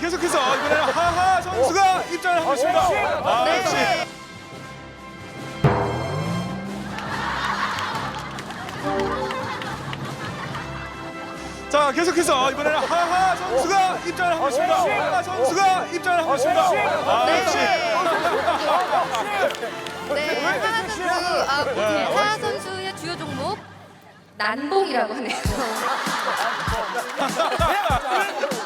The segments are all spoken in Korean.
계속해서 이번에는 하하 선수가 입장을 하고 있습니다. 아, 네. 역시. 자, 계속해서 이번에는 하하 선수가 입장을 하고 있습니다. 하하 선수가 입장을 하고 있습니다. 아, 네. 역시. 네, 하하 선수, 아, 네, 하하 선수의 주요 종목 난봉이라고 하네요.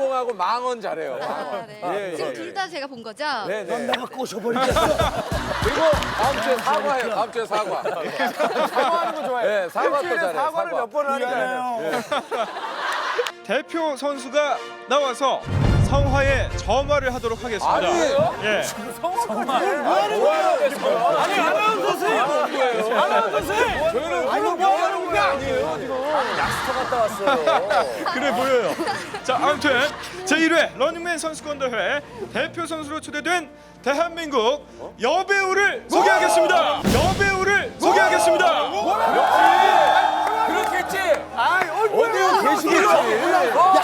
남봉하고 망언 잘해요. 아, 네. 예, 지금 예, 둘 다 제가 본 거죠? 네, 네. 내가 꼬셔버리겠어. 그리고 다음 주에 사과해요. 다음 주에 사과. 사과하는 거 좋아해. 네, 사과 또 잘해. 사과를 몇번 하니까요. 대표 선수가 나와서 성화의 점화를 하도록 하겠습니다. 예. 아니 아나운서 선생님? 아나운서 선생님. 저희는 뭐 하는 게 아니에요. 지금. 약수터 갔다 왔어요. 그래 보여요. 자, 아무튼 제1회 러닝맨 선수권 대회 대표 선수로 초대된 대한민국 여배우를 소개하겠습니다. 여배우를 소개하겠습니다. 그렇겠지. 어디 계시겠지.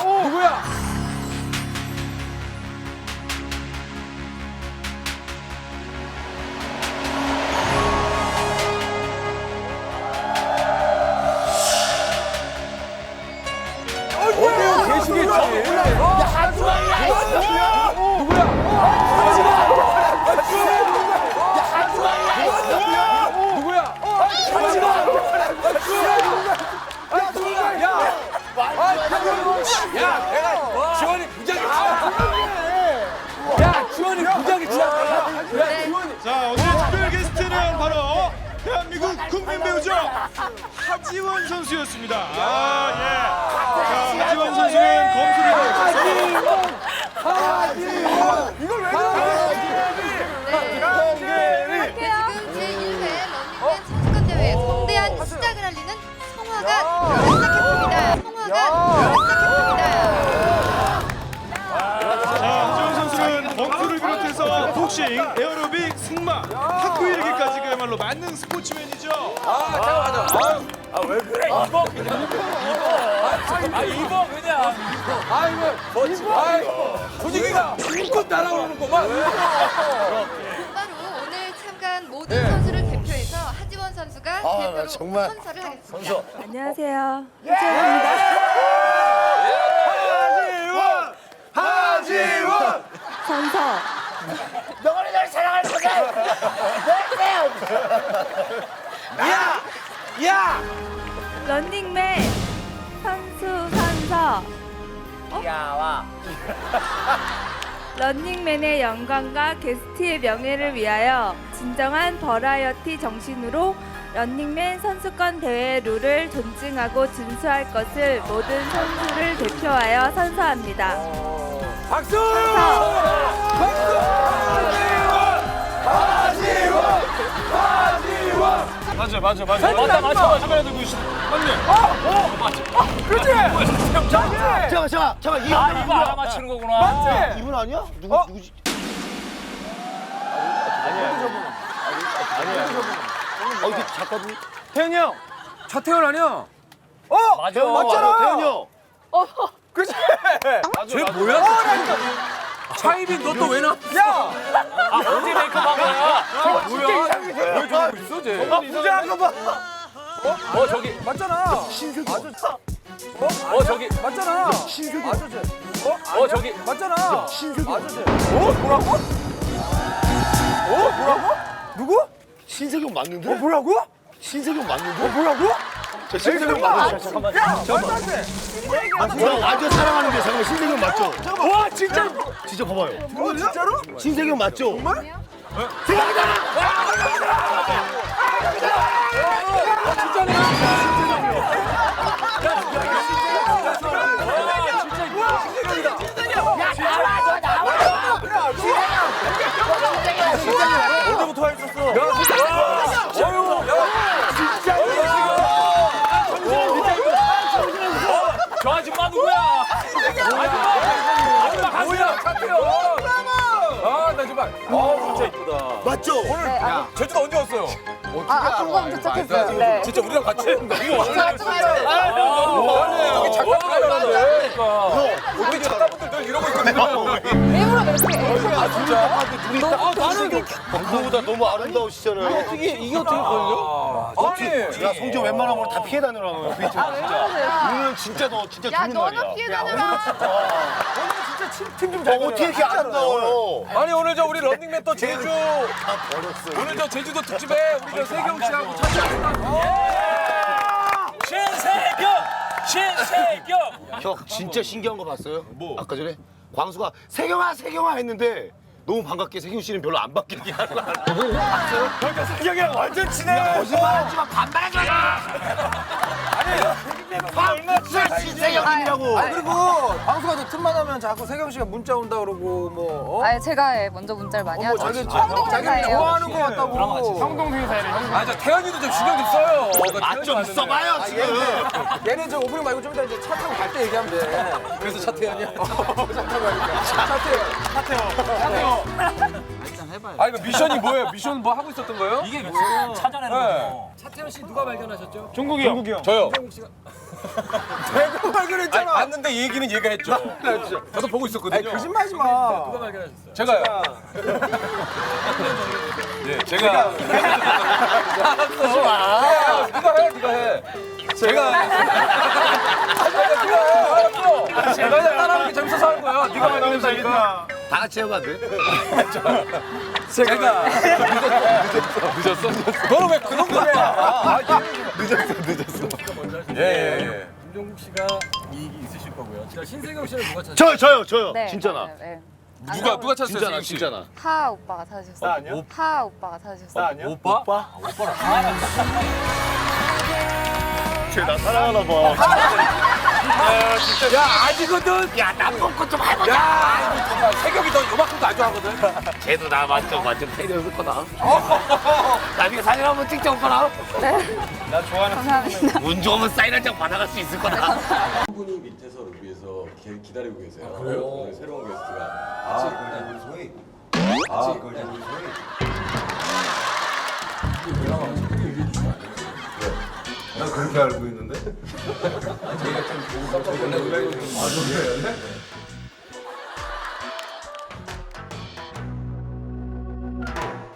야, 내가 지원이 부장이 야, 지원이 부장이 지원이야. 야, 지원이. 자, 오늘 특별 게스트는 바로 대한민국 국민 배우죠. 하지원 선수였습니다. 아, 예. 자, 하지원 선수는 검술을 네, 지금 제1회 러닝맨 선수권 대회 성대한 시작을 알리는 성화가 자, 하지원 선수는 검술을 비롯해서 복싱, 에어로빅, 승마, 탁구 일기까지 그야말로 만능 스포츠맨이죠. 아, 잠깐만, 잠깐만. 아, 왜 그래? 입어, 그냥. 아, 입어, 그냥. 아, 이거, 멋지. 아, 분위기가 힘껏 날아오는구만. 대표로 나 정말. 선서를 하겠습니다. 안녕하세요. 하지원! 선서. 너를 널 사랑하는 거야! 야! 야! 런닝맨 선수 선서. 야와. 런닝맨의 영광과 게스트의 명예를 위하여 진정한 버라이어티 정신으로 런닝맨 선수권 대회 룰을 존중하고 준수할 것을 모든 선수를 대표하여 선서합니다. 박수! 맞아, 맞아, 맞아. 맞다, 맞아, 맞아. 그래, 누구 있어? 맞네. 잠깐, 잠깐, 잠깐. 이분 아 이거 알아맞히는 거구나. 이분 아니야? 누구, 누구지? 아니야. 아니야. 어, 이게 작가분? 태현이 형, 차태현 아니야? 맞아. 맞잖아. 태현이 형. 그치? 쟤 뭐야? 차이빈 너 또 왜 나? 야! 아 언제 메이크업 한 거야? 뭐야? 왜 저러고 있어, 쟤? 부자한 거 봐. 어 저기 맞잖아. 신세계. 어 저기 맞잖아. 신세계. 어 저기 맞잖아. 신세계. 어? 뭐라고? 어? 뭐라고? 누구? 신세경 맞는데? 어, 뭐라고? 신세경 맞는데? 어, 뭐라고? 저 신세경 맞는데? 잠깐만. 야, 말도 안 돼. 저 완전 사랑하는데 잠깐만 신세경 맞죠? 와, 진짜. 진짜 봐봐요. 어, 진짜로? 신세경 맞죠? 정말? 어디부터 이쁘다. 맞죠? 야, 제주도 언제 왔어요? 아, 금방 도착했어요. 네. 진짜 우리랑 같이 했는데. 이거 완전 아, 맞아요. 여기 잠깐 들어가는데. 그러니까. 우리 작가분들 늘 이러고 있거든요. 일부러 그렇게 아, 진짜? 눈이 딱 나는 그거보다 너무 아름다우시잖아요. 어떻게, 이게 어떻게 걸려? 아니. 야 성재 웬만하면 다 피해 다니라고 그 있잖아 진짜. 눈은 진짜 너 진짜 야 죽는 날이야. 너는 피해 다녀라 어, 어떻게 이렇게 아름다워요? 아니 오늘 저 우리 런닝맨 또 제주 오늘 저 제주도 특집에 우리 저 세경 씨하고 참여하셨다고 신세경! 신세경! 형 진짜 신기한 거 봤어요? 뭐? 아까 전에 광수가 세경아 세경아 했는데 너무 반갑게 세경 씨는 별로 안 바뀌게 거 봤어요? 그러니까 세경이랑 완전 친해. 거짓말하지 마 반말하지 마. 신세경이라고. 아 그리고 저 틈만 하면 자꾸 세경 씨가 문자 온다 그러고 뭐 어? 아 제가 먼저 문자를 많이 뭐 하죠. 자기 자기를 사이예요. 좋아하는 거 같다고. 형동생 사이래 아 저 태연이도 좀 신경 좀 써요. 맛좀 써봐요 지금. 얘는 저 오프닝 말고 좀 이따 이제 차 타고 갈 때 얘기하면 돼. 그래서 차태현이야? 차 타고 가니까. 차태현 차태현 차태현 아 이거 미션이 뭐예요? 미션 뭐 하고 있었던 거예요? 이게 미션 찾아내는 거죠. 저요. 내가 발견했잖아. 아니, 봤는데 이 얘기는 얘가 했죠. 저도 보고 있었거든요. 거짓말하지 마. 누가 발견하셨어요? 제가요. 네, 제가. 네가 해, 네가 해. 제가. 네가 해, 알았어. 제가 따라하는 게 재밌어서 하는 거야. 네가 발견했으니까. 다 같이 해봐 돼? 제가. 늦었어. 늦었어. 너는 왜 그런 거야? 아, 늦었어, 늦었어. 예, 예, 예. 김종국 씨가 이익이 있으실 거고요. 자, 신세경 씨는 누가 찾 저요 저요 저요. 네, 진짜나. 맞아요, 네. 누가 누가 찾았어요? 진짜나 세경 씨? 진짜나. 하 오빠가 찾으셨어요 하 오빠가 찾으셨어요 오빠? 오빠? 쟤나 사랑하나 봐. 야 아직거든. 야 나쁜 거좀 해보자. 야 안 좋아하거든. 쟤도 나 완전 완전 팬이었을 거다. 나중에 사진 한번 찍자 오빠랑. 감사합니다 운 좋으면 사인 한 장 받아갈 수 있을 거다. 분이 밑에서 위에서 기- 기다리고 계세요. 아, 그래요? 오늘 새로운 게스트가. 아, 우리 소희. 아, 그래 우리 소희. 나 그렇게 알고 있는데. 제가 좀 깜짝 놀라고. 아, 그래요?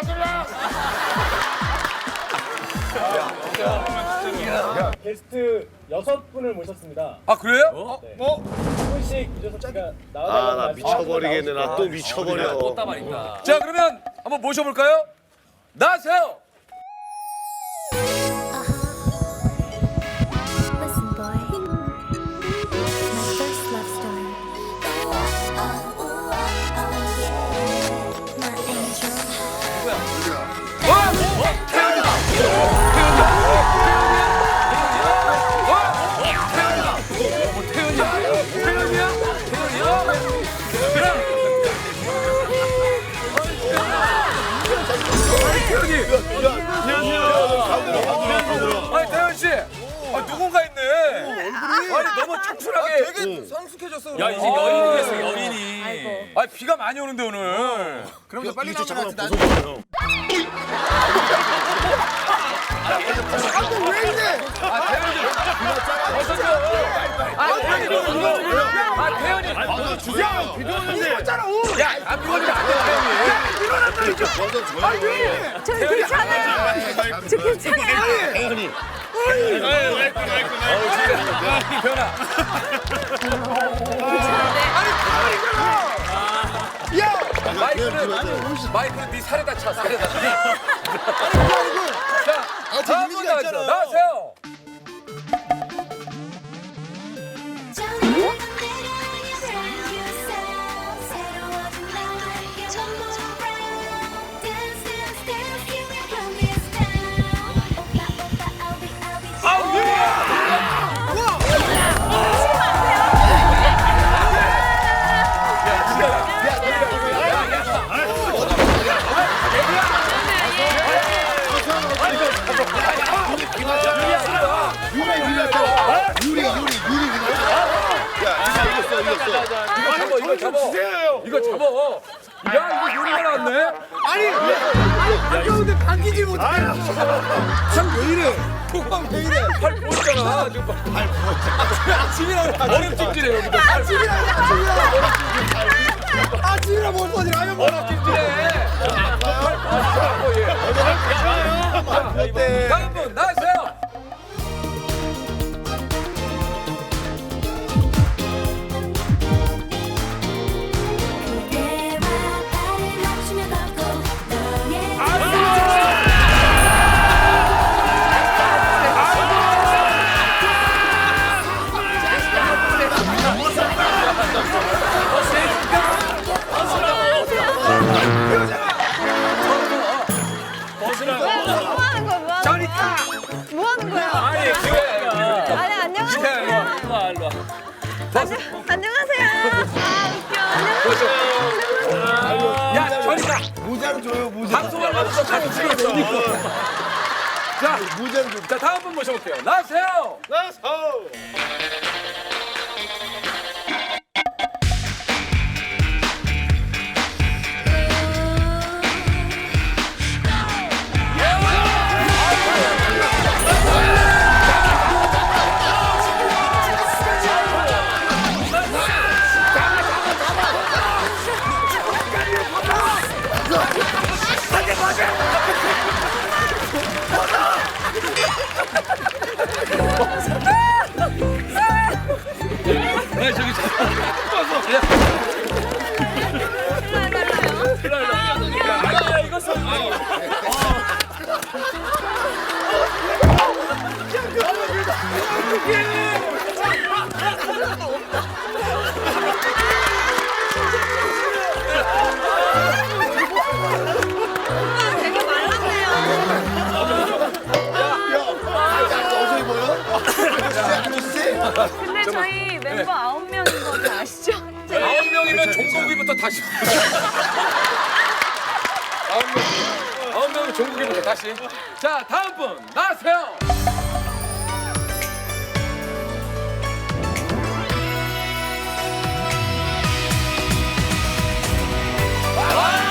되줄래? 게스트 여섯 분을 모셨습니다. 아 그래요? 한 분씩 유재석 씨가 나와달라고 아나 말씀- 미쳐버리겠네 나 또 미쳐버려. 자 그러면 한번 모셔볼까요? 나세요. 너무 청순하게. 되게 성숙해졌어. 야, 이제 여인이 됐어, 여인이. 아 비가 많이 오는데 오늘. 그럼 저 빨리 나오면 잠 깐만 벗어보세요. 아 태현이. 아 태현이. 아 태현이. 아 주세요. 비도 오는데. 야안 비워주면 안돼 태현이. 저 괜찮아요 저 괜찮아요 혜연이. 변아. 마이크는 마이크는 네 살에다 차 살에다. 분 나와주세요. 반기질 못해. 팔왜 이래? 도망 왜 이래? 팔 부었잖아. 지금 팔 부었잖아. 아침이라 얼음 찜질해 여기도. 아침이라 아침이라. 아침이라 뭘 보지 라면 얼음 찜질해. 팔 부었어. 예. 다음 분. 그대와 찍었어. 자, 줘. 자 다음 분 모셔볼게요. 나와주세요. 네 근데 저희 멤버 아홉 거 아시죠? 아홉 명이면 종국이부터 다시. 아홉 명. 아홉 명은 종국이부터 다시. 자 다음 분 나와주세요. 벗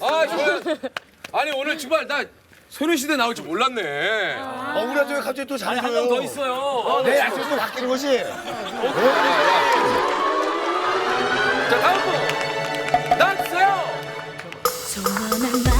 아 정말. 아니 오늘 정말 나 소녀시대 나올 줄 몰랐네. 어, 우리 아저씨 갑자기 또 잘해줘요. 한명더 있어요. 내 약속도 바뀌는 것이. 자 다음 분 나와주세요. 소원을 말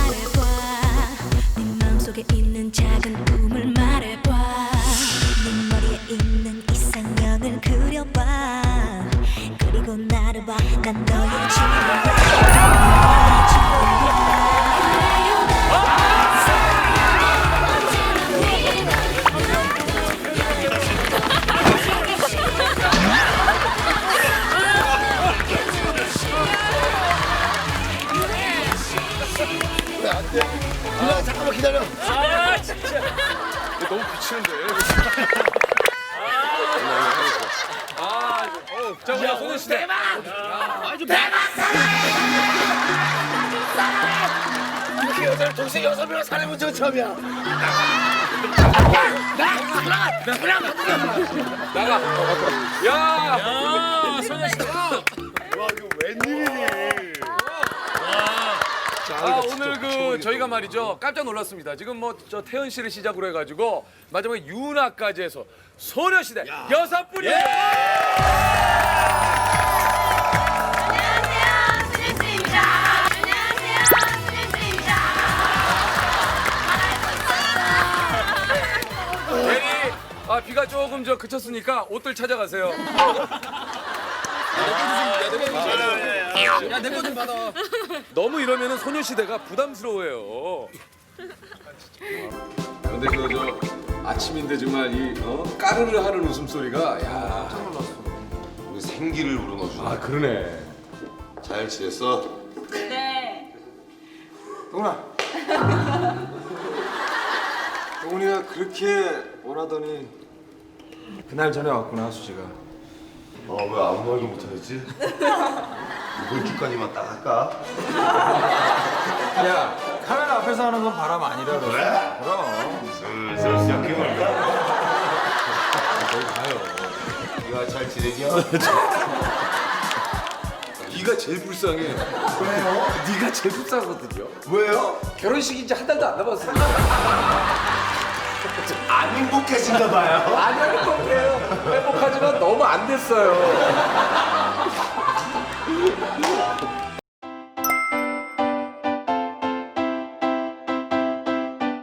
누나 잠깐만 기다려. 너무 비치는데. 아, 어, 자, 우리 소녀시대. 이렇게 여자 동생 여섯 명 살아본 적 처음이야. 나가. 야, 야, 소녀시대. 와 이거 웬일이니? 아, 오늘 그 저희가 말이죠 깜짝 놀랐습니다. 지금 뭐 저 태연 씨를 시작으로 해가지고 마지막에 유나까지 해서 소녀시대 여섯 분이에요. 안녕하세요. 수진씨입니다. 안녕하세요. 수진씨입니다. 괜히 아 비가 조금 저 그쳤으니까 옷들 찾아가세요. 야 내 거 좀 받아. 너무 이러면은 소녀시대가 부담스러워요. 근데 그저 아침인데 정말 이 어? 까르르 하는 웃음소리가 야 우리 생기를 불어넣어주네 아 그러네. 잘 지냈어? 네. 동훈아. 내가 그렇게 원하더니 그날 전에 왔구나 수지가. 어, 왜 아무 말도 못하겠지? 이번 주까지만 딱 할까? 야 카메라 앞에서 하는 건 바람 아니라 그래? 그럼. 슬슬 시작해볼까? 네가 잘 지내냐? 네가 제일 불쌍해. 왜요? 네가 제일 불쌍하거든요. 왜요? 결혼식 이제 한 달도 안 남았어요. 안 행복해진가 봐요. 안 행복해요. 행복하지만 너무 안 됐어요.